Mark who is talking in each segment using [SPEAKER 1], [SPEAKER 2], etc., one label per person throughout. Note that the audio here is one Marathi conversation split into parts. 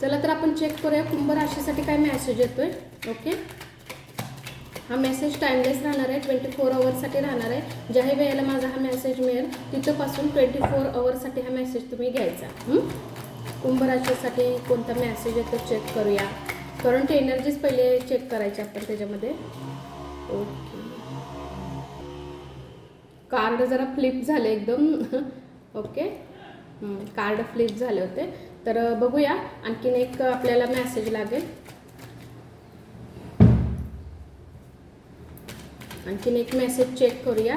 [SPEAKER 1] चला तर आपण चेक करूया. कुंभ राशीसाठी काय मेसेज येतोय? ओके हा मेसेज टाईमलेस राहणार आहे. ट्वेंटी फोर अवर्ससाठी राहणार आहे. ज्याही वेळेला माझा हा मेसेज मिळेल तिथंपासून ट्वेंटी फोर अवर्ससाठी हा मेसेज तुम्ही घ्यायचा. कुंभ राशीसाठी कोणता मेसेज येतो चेक करूया. करंट एनर्जीज पहिले चेक करायचे आपण त्याच्यामध्ये. ओके कार्ड जरा फ्लिप झाले एकदम. ओके कार्ड फ्लिप झाले होते. तर बघूया. आणखीन एक आपल्याला मेसेज लागेल. आणखीन एक मेसेज चेक करूया.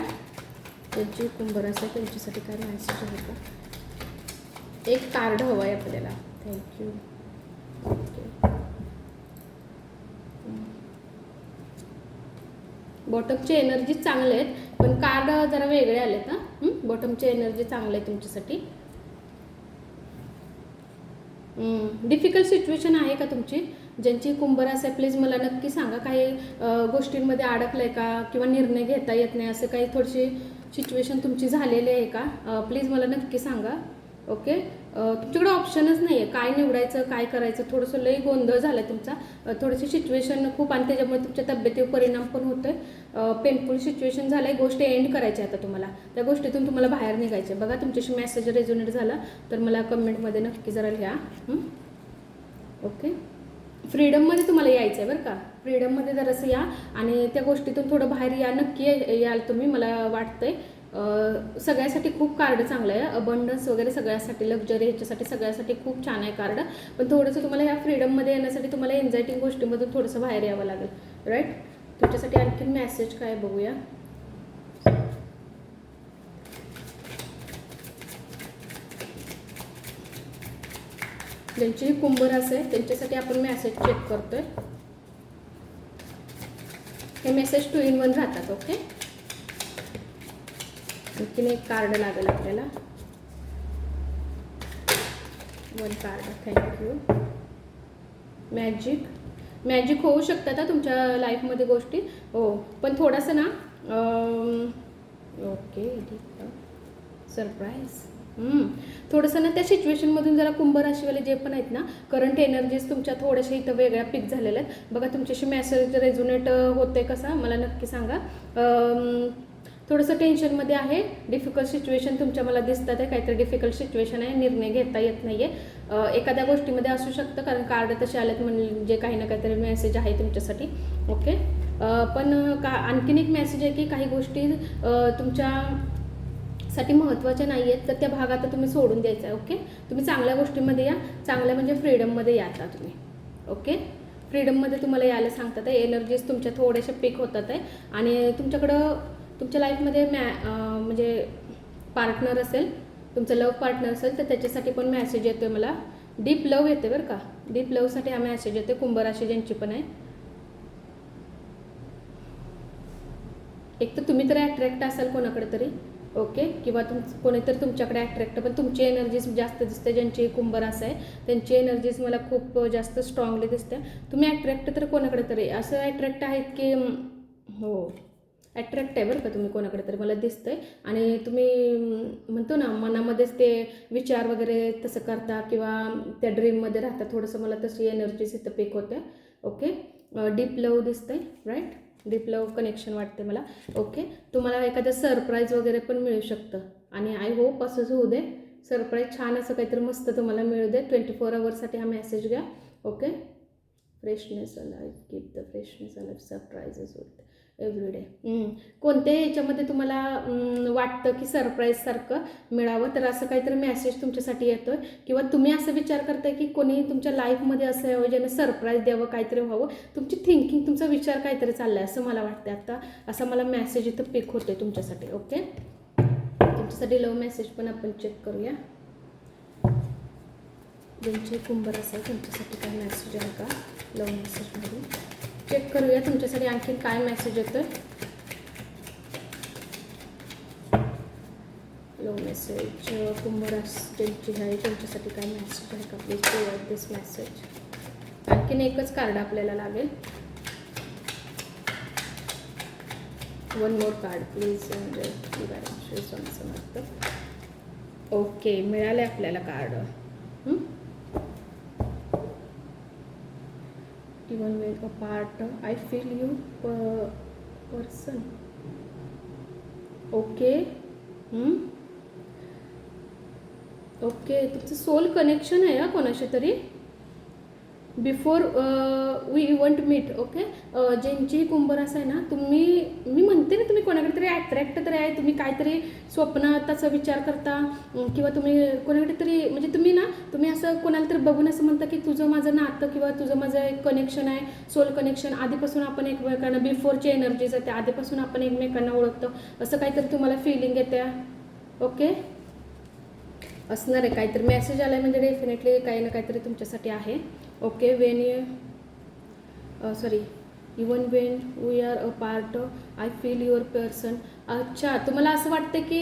[SPEAKER 1] त्यांची कुंभर असेल त्यांच्यासाठी काय मेसेज आहे का? एक कार्ड हवं आहे आपल्याला थँक्यू बॉटमची बॉटमचे एनर्जी चांगले आहेत पण कार्ड जरा वेगळे आलेत ना बॉटमचे एनर्जी चांगले आहे तुमच्यासाठी. डिफिकल्ट सिच्युएशन आहे का तुमची? ज्यांची कुंभरास आहे प्लीज मला नक्की सांगा काही गोष्टींमध्ये अडकलं आहे का किंवा निर्णय घेता येत नाही असं काही थोडीशी सिच्युएशन तुमची झालेली आहे का? प्लीज मला नक्की सांगा. ओके? तुमच्याकडे ऑप्शनच नाही आहे काय निवडायचं काय करायचं थोडंसं लई गोंधळ झाला आहे तुमचा थोडीशी सिच्युएशन खूप आणि त्याच्यामुळे तुमच्या तब्येतीवर परिणाम पण होतोय. पेनफुल सिच्युएशन झालं आहे गोष्ट एंड करायची आहे आता तुम्हाला. त्या गोष्टीतून तुम्हाला बाहेर निघायचे बघा तुमच्याशी मेसेज रेझोनेट झाला तर मला कमेंटमध्ये नक्की जरा लिहा. ओके फ्रीडममध्ये तुम्हाला यायचं आहे बरं का. फ्रीडममध्ये जरासं या आणि त्या गोष्टीतून थोडं बाहेर या. नक्की याल तुम्ही मला वाटतंय. आहे सगळ्यासाठी खूप कार्ड चांगलं आहे. अबंडन्स वगैरे सगळ्यासाठी लक्झरी ह्याच्यासाठी सगळ्यासाठी खूप छान आहे कार्ड पण थोडंसं तुम्हाला ह्या फ्रीडममध्ये येण्यासाठी तुम्हाला एन्झायटिंग गोष्टीमधून थोडंसं बाहेर यावं लागेल. राईट तुमच्यासाठी आणखीन मेसेज काय बघूया? ज्यांची कुंभरास आहे त्यांच्यासाठी आपण मेसेज चेक करतोय. हे मेसेज टू इन वन राहतात ओके आणखीन एक कार्ड लागेल आपल्याला. One card thank you magic magic होऊ शकतात का तुमच्या लाईफमध्ये गोष्टी. हो पण थोडंसं ना ओके सरप्राईज थोडंसं ना त्या सिच्युएशनमधून जरा कुंभ राशीवाले जे पण आहेत ना करंट एनर्जीज तुमच्या थोड्याशा इथं वेगळ्या पिक झालेल्या आहेत. बघा तुमच्याशी मॅसेज रेझोनेट होते कसा? मला नक्की सांगा. थोडंसं टेन्शनमध्ये आहे. डिफिकल्ट सिच्युएशन तुमच्या मला दिसतात आहे. काहीतरी डिफिकल्ट सिच्युएशन आहे. निर्णय घेता येत नाही आहे एखाद्या गोष्टीमध्ये असू शकतं कारण कार्ड तसे आलेत म्हणजे काही ना काहीतरी मेसेज आहे तुमच्यासाठी. ओके पण का आणखीन एक मेसेज आहे की काही गोष्टी तुमच्या साठी महत्त्वाच्या नाही आहेत तर त्या भाग आता तुम्ही सोडून द्यायचा आहे. ओके तुम्ही चांगल्या गोष्टीमध्ये या. चांगल्या म्हणजे फ्रीडममध्ये या आता तुम्ही. ओके फ्रीडममध्ये तुम्हाला यायला सांगतात आहे. एनर्जीज तुमच्या थोड्याशा पिक होतात आहे. आणि तुमच्याकडं तुमच्या लाईफमध्ये मॅ म्हणजे पार्टनर असेल तुमचं लव पार्टनर असेल तर त्याच्यासाठी पण मॅसेज येतो आहे मला. डीप लव येते बरं का. डीप लवसाठी हा मॅसेज येतो कुंभराशी ज्यांची पण आहे. एक तर तुम्ही तर अट्रॅक्ट असाल कोणाकडे तरी ओके किंवा तुम कोणीतरी तुमच्याकडे अट्रॅक्ट पण तुमची एनर्जीज जास्त दिसते. ज्यांची कुंभरास आहे त्यांची एनर्जीज मला खूप जास्त स्ट्रॉंगली दिसते. तुम्ही अट्रॅक्ट तर कोणाकडे तरी. असं अट्रॅक्ट आहेत की हो. ॲट्रॅक्ट आहे बरं का तुम्ही कोणाकडे तरी. मला दिसतं आहे आणि तुम्ही म्हणतो ना मनामध्येच ते विचार वगैरे तसं करता किंवा त्या ड्रीममध्ये राहता. थोडंसं मला तशी एनर्जी इथं पिक होते ओके डीप लव आहे राईट डीप लव कनेक्शन वाटते मला. ओके तुम्हाला एखादं सरप्राईज वगैरे पण मिळू शकतं. आणि आय होप असंच होऊ दे. सरप्राईज छान असं काहीतरी मस्त तुम्हाला मिळू दे. ट्वेंटी फोर आवरसाठी हा मेसेज घ्या. Okay freshness alive keep the freshness alive surprises होते एव्हरीडे कोणत्या याच्यामध्ये तुम्हाला वाटतं की सरप्राईजसारखं मिळावं तर असं काहीतरी मेसेज तुमच्यासाठी येतो आहे किंवा तुम्ही असं विचार करताय की कोणी तुमच्या लाईफमध्ये असं यावं ज्याने सरप्राईज द्यावं काहीतरी व्हावं तुमची थिंकिंग तुमचा विचार काहीतरी चाललाय असं मला वाटतं आता. असा मला मेसेज इथं पिक होतोय तुमच्यासाठी ओके तुमच्यासाठी लव मेसेज पण आपण चेक करूया. ज्यांचे कुंभर असेल त्यांच्यासाठी काय मेसेज आहे का? लव मेसेजमध्ये चेक करूया तुमच्यासाठी आणखी काय मेसेज येतो लो मेसेज कुंभरास ज्यांची आहे त्यांच्यासाठी काय मेसेज आहे का? प्लीज प्रोवाइड दिस मेसेज आणखीन एकच कार्ड आपल्याला लागेल. वन मोर कार्ड प्लीज म्हणजे ओके मिळाले आपल्याला card even when a part I feel you person okay okay तुमचं सोल कनेक्शन आहे हा कोणाशी तरी? Before we event meet okay ज्यांची कुंभरास आहे ना तुम्ही मी म्हणते ना तुम्ही कोणाकडे तरी अट्रॅक्ट तरी आहे तुम्ही काहीतरी स्वप्नाताचा विचार करता किंवा तुम्ही कोणाकडे तरी म्हणजे तुम्ही ना तुम्ही असं कोणाला तरी बघून असं म्हणता की तुझं माझं नातं किंवा तुझं माझं एक कनेक्शन आहे सोल कनेक्शन आधीपासून आपण एकमेकांना बिफोरची एनर्जीज आहे त्या आधीपासून आपण एकमेकांना ओळखतो. असं काहीतरी तुम्हाला फिलिंग येते ओके असणार आहे काहीतरी मेसेज आला आहे म्हणजे डेफिनेटली काही ना काहीतरी तुमच्यासाठी आहे. Okay when you sorry even when we are a part I feel your person अच्छा तुम्हाला असं वाटतं की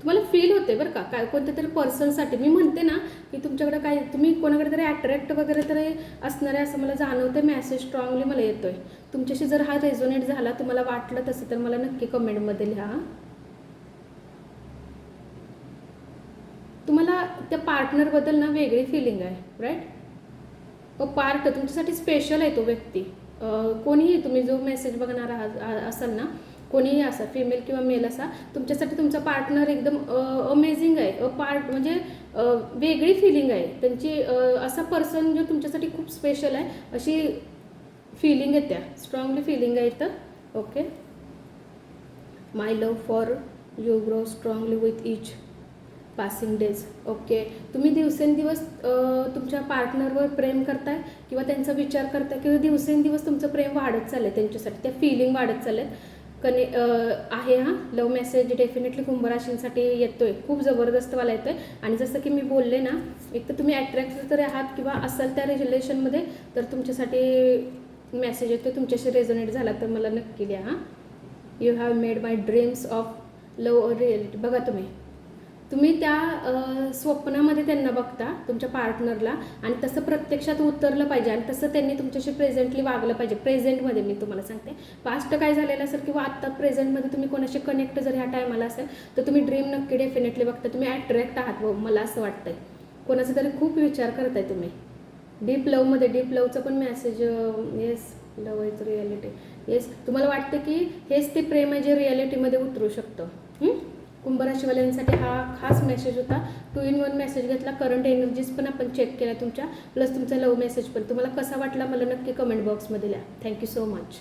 [SPEAKER 1] तुम्हाला फील होते बरं का? काय कोणत्या तरी पर्सनसाठी मी म्हणते ना की तुमच्याकडे काय तुम्ही कोणाकडे तरी अट्रॅक्ट वगैरे तरी असणार आहे असं मला जाणवते मॅसेज स्ट्रॉंगली मला येतोय. तुमच्याशी जर हा रेझोनेट झाला तुम्हाला वाटलं तसं तर मला नक्की कमेंटमध्ये लिहा तुम्हाला त्या पार्टनरबद्दल ना वेगळी फिलिंग आहे राईट पार्ट तुमच्यासाठी स्पेशल आहे तो व्यक्ती. कोणीही तुम्ही जो मेसेज बघणार आहात असाल ना कोणीही असा फिमेल किंवा मेल असा तुमच्यासाठी तुमचा पार्टनर एकदम अमेझिंग आहे. अ पार्ट म्हणजे वेगळी फिलिंग आहे. त्यांची असा पर्सन जो तुमच्यासाठी खूप स्पेशल आहे अशी फिलिंग त्या. स्ट्रॉंगली फिलिंग आहे तर okay my love for you grow strongly with each passing days okay तुम्ही दिवसेंदिवस तुमच्या पार्टनरवर प्रेम करताय किंवा त्यांचा विचार करताय किंवा दिवसेंदिवस तुमचं प्रेम वाढत चाललंय त्यांच्यासाठी त्या फिलिंग वाढत चालल्यात. कने आहे हा लव मेसेज डेफिनेटली कुंभराशींसाठी येतोय. खूप जबरदस्तवाला येतोय. आणि जसं की मी बोलले ना एक तर तुम्ही अट्रॅक्ट तरी आहात किंवा असाल त्या रिलेशनमध्ये तर तुमच्यासाठी मेसेज येतोय. तुमच्याशी रेझोनेट झाला तर मला नक्की द्या हां. You have made my dreams of love reality बघा तुम्ही. तुम्ही त्या स्वप्नामध्ये त्यांना बघता तुमच्या पार्टनरला आणि तसं प्रत्यक्षात उतरलं पाहिजे आणि तसं त्यांनी तुमच्याशी प्रेझेंटली वागलं पाहिजे. प्रेझेंटमध्ये मी तुम्हाला सांगते. पास्ट काय झालेलं असेल किंवा आत्ता प्रेझेंटमध्ये तुम्ही कोणाशी कनेक्ट जर ह्या टायमाला असेल तर तुम्ही ड्रीम नक्की डेफिनेटली बघता. तुम्ही अट्रॅक्ट आहात व मला असं वाटतंय. कोणाचा तरी खूप विचार करताय तुम्ही. डीप लवमध्ये डीप लवचं पण message yes love is reality yes तुम्हाला वाटतं की हेच ते प्रेम आहे जे रिॲलिटीमध्ये उतरू शकतं. कुंभराशीवाल्यांसाठी हा खास मेसेज होता. टू इन वन मेसेज घेतला. करंट एनर्जीज पण आपण चेक केल्या तुमच्या. प्लस तुमचा लव मेसेज पण. तुम्हाला कसा वाटला? मला नक्की कमेंट बॉक्समध्ये लिहा. Thank you so much